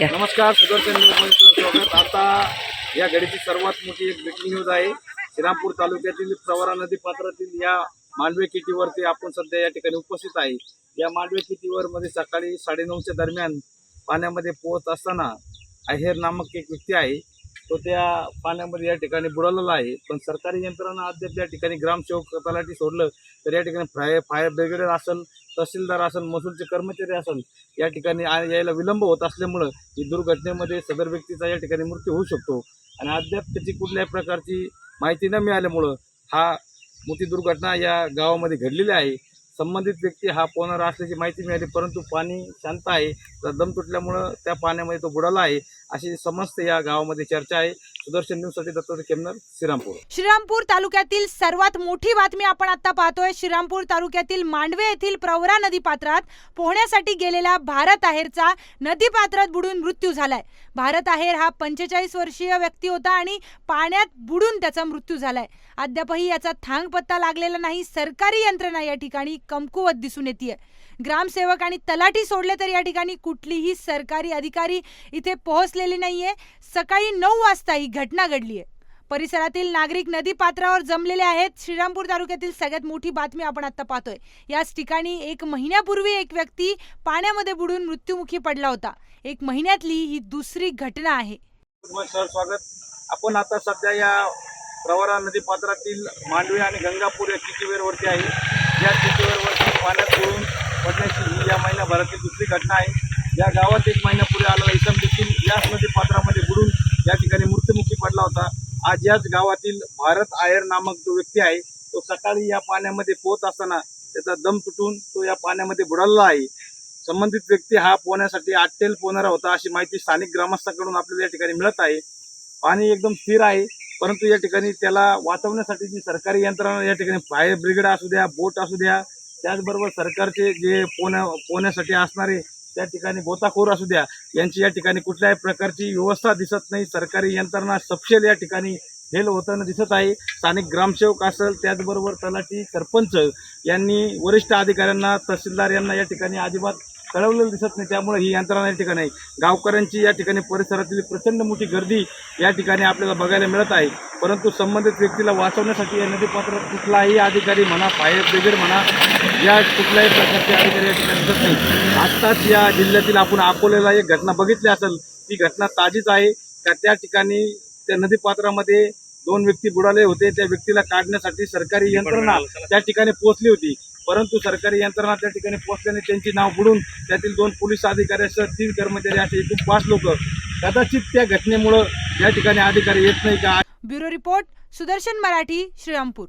नमस्कार सुदर्शन न्यूज स्वागत. आता या घडीची सर्वात मोठी एक ब्रेकिंग न्यूज आहे. श्रीरामपूर तालुक्यातील प्रवरा नदी पात्रातील या मांडवे किटीवरती आपण सध्या या ठिकाणी उपस्थित आहे. या मांडवे किटीवर मध्ये सकाळी साडेनऊच्या दरम्यान पाण्यामध्ये पोहत असताना अहेर नामक एक व्यक्ती आहे. तो त्या पाण्यामध्ये या ठिकाणी बुडालेला आहे. पण सरकारी यंत्रणा अद्याप या ठिकाणी ग्रामसेवक तलाठी सोडलं तर या ठिकाणी फायर फायर ब्रिगेड असेल तहसीलदार असेल महसूलचे कर्मचारी असेल या ठिकाणी यायला विलंब होत असल्यामुळं ही दुर्घटनेमध्ये सदर व्यक्तीचा या ठिकाणी मृत्यू होऊ शकतो. आणि अद्याप त्याची कुठल्याही प्रकारची माहिती न मिळाल्यामुळं हा मोठी दुर्घटना या गावामध्ये घडलेली आहे. संबंधित व्यक्ती हा पोहणारा असल्याची माहिती मिळाली परंतु पाणी शांत आहे. तर दम तुटल्यामुळं त्या पाण्यामध्ये तो बुडाला आहे. अशी समस्त या गावामध्ये चर्चा आहे. सुदर्शन न्यूजसाठी दत्त केमनर श्रीरामपूर. श्रीरामपूर तालुक्यातील सर्वात मोठी बातमी आपण आता पाहतोय. श्रीरामपूर तालुक्यातील मांडवे येथील प्रवरा नदी पात्रात पोहण्यासाठी गेलेला भारत आहेरचा नदी पात्रात बुडून मृत्यू झालाय. भारत आहेर हा पंचेचाळीस वर्षीय व्यक्ती होता आणि पाण्यात बुडून त्याचा मृत्यू झालाय. अद्यापही याचा थांग पत्ता लागलेला नाही. सरकारी यंत्रणा या ठिकाणी कमकुवत दिसून येते ग्रामसेवक आणि तलाठी सोडले तर या ठिकाणी कुठलीही सरकारी अधिकारी इथे बसलेली नाहीये. सकाळी नऊ वाजता ही घटना घडली आहे. परिसरातील नागरिक नदी पात्रावर जमलेले आहेत. श्रीरामपूर तालुक्यातील सगळ्यात मोठी बातमी आपण आता पाहतोय. याच ठिकाणी एक महिन्यापूर्वी एक व्यक्ती पाण्यामध्ये बुडून मृत्युमुखी पडला होता. एक महिन्यातली ही दुसरी घटना आहे. सर स्वागत. आपण आता सध्या या प्रवरा नदी पात्रातील मांडवी आणि गंगापूर या किटीवेरवरती आहे? या किटीवेरवरती पाण्यात बुडून पडण्याची ही या महिन्याभरातील दुसरी घटना आहे. या गावात एक महिन्यापूर्वी आलेला इसम देखील याच पात्रामध्ये बुडून या ठिकाणी मृत्युमुखी पडला होता. आज याच गावातील भारत आयर नामक जो व्यक्ती आहे तो सकाळी या पाण्यामध्ये पोहत असताना त्याचा दम तुटून तो या पाण्यामध्ये बुडालेला आहे. संबंधित व्यक्ती हा पोहण्यासाठी आटेल पोहणारा होता अशी माहिती स्थानिक ग्रामस्थांकडून आपल्याला या ठिकाणी मिळत आहे. पाणी एकदम स्थिर आहे परंतु या ठिकाणी त्याला वाचवण्यासाठी जी सरकारी यंत्रणा या ठिकाणी फायर ब्रिगेड असू द्या बोट असू द्या त्याचबरोबर सरकारचे जे पोहण्या पोहण्यासाठी असणारे त्या ठिकाणी गोताखोर असू द्या यांची या ठिकाणी कुठल्याही प्रकारची व्यवस्था दिसत नाही. सरकारी यंत्रणा सपशेल या ठिकाणी फेल होताना दिसत आहे. स्थानिक ग्रामसेवक असेल त्याचबरोबर तलाठी सरपंच यांनी वरिष्ठ अधिकाऱ्यांना तहसीलदार यांना या ठिकाणी अजिबात कळवलेलं दिसत नाही. त्यामुळे ही यंत्रणा या ठिकाणी आहे. गावकऱ्यांची या ठिकाणी परिसरातील प्रचंड मोठी गर्दी या ठिकाणी आपल्याला बघायला मिळत आहे. परंतु संबंधित व्यक्तीला वाचवण्यासाठी या नदीपात्रात कुठलाही अधिकारी म्हणा फायर ब्रिगेड म्हणा या कुठल्याही प्रकारचे अधिकारी या ठिकाणी दिसत नाही. आत्ताच या जिल्ह्यातील आपण अकोल्याला एक घटना बघितली असेल. ती घटना ताजीच आहे. का त्या ठिकाणी त्या नदीपात्रामध्ये दोन व्यक्ती बुडाले होते. त्या व्यक्तीला काढण्यासाठी सरकारी यंत्रणा त्या ठिकाणी पोहोचली होती. परंतु सरकारी यंत्रणा त्या ठिकाणी पोहोचल्याने त्यांची नाव बुडून त्यातील दोन पोलीस अधिकाऱ्यासह तीन कर्मचारी असे एकूण पाच लोक कदाचित त्या घटनेमुळं या ठिकाणी अधिकारी येत नाही का? Bureau report Sudarshan Marathi Shrirampur.